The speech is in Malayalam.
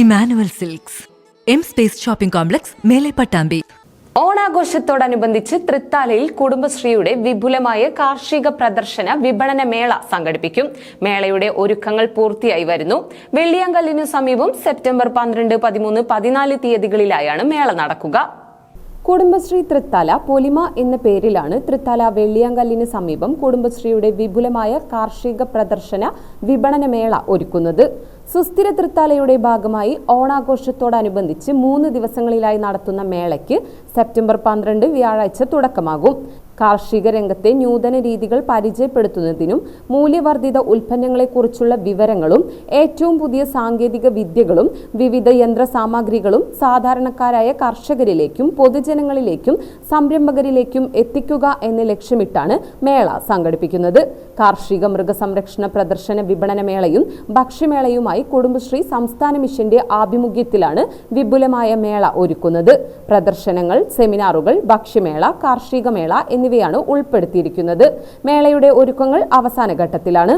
Emmanuel silks. M space shopping complex മേലെ പട്ടാമ്പി ഓണാഘോഷത്തോടനുബന്ധിച്ച് തൃത്താലയിൽ കുടുംബശ്രീയുടെ വിപുലമായ കാർഷിക പ്രദർശന വിപണന മേള സംഘടിപ്പിക്കും. മേളയുടെ ഒരുക്കങ്ങൾ പൂർത്തിയായി വരുന്നു. വെള്ളിയാങ്കല്ലിനു സമീപം സെപ്റ്റംബർ പന്ത്രണ്ട് പതിമൂന്ന് പതിനാല് തീയതികളിലായാണ് മേള നടക്കുക. കുടുംബശ്രീ തൃത്താല പൊലിമ എന്ന പേരിലാണ് തൃത്താല വെള്ളിയാങ്കല്ലിന് സമീപം കുടുംബശ്രീയുടെ വിപുലമായ കാർഷിക പ്രദർശന വിപണനമേള ഒരുക്കുന്നത്. സുസ്ഥിര തൃത്താലയുടെ ഭാഗമായി ഓണാഘോഷത്തോടനുബന്ധിച്ച് മൂന്ന് ദിവസങ്ങളിലായി നടത്തുന്ന മേളയ്ക്ക് സെപ്റ്റംബർ പന്ത്രണ്ട് വ്യാഴാഴ്ച തുടക്കമാകും. കാർഷിക രംഗത്തെ നൂതന രീതികൾ പരിചയപ്പെടുത്തുന്നതിനും മൂല്യവർദ്ധിത ഉൽപ്പന്നങ്ങളെക്കുറിച്ചുള്ള വിവരങ്ങളും ഏറ്റവും പുതിയ സാങ്കേതിക വിദ്യകളും വിവിധ യന്ത്രസാമഗ്രികളും സാധാരണക്കാരായ കർഷകരിലേക്കും പൊതുജനങ്ങളിലേക്കും സംരംഭകരിലേക്കും എത്തിക്കുക എന്ന ലക്ഷ്യമിട്ടാണ് മേള സംഘടിപ്പിക്കുന്നത്. കാർഷിക മൃഗസംരക്ഷണ പ്രദർശന വിപണന മേളയും ഭക്ഷ്യമേളയുമായി കുടുംബശ്രീ സംസ്ഥാന മിഷന്റെ ആഭിമുഖ്യത്തിലാണ് വിപുലമായ മേള ഒരുക്കുന്നത്. പ്രദർശനങ്ങൾ സെമിനാറുകൾ ഭക്ഷ്യമേള കാർഷിക മേള എന്നിവയാണ് ഉൾപ്പെടുത്തിയിരിക്കുന്നത്. മേളയുടെ ഒരുക്കങ്ങൾ അവസാന ഘട്ടത്തിലാണ്.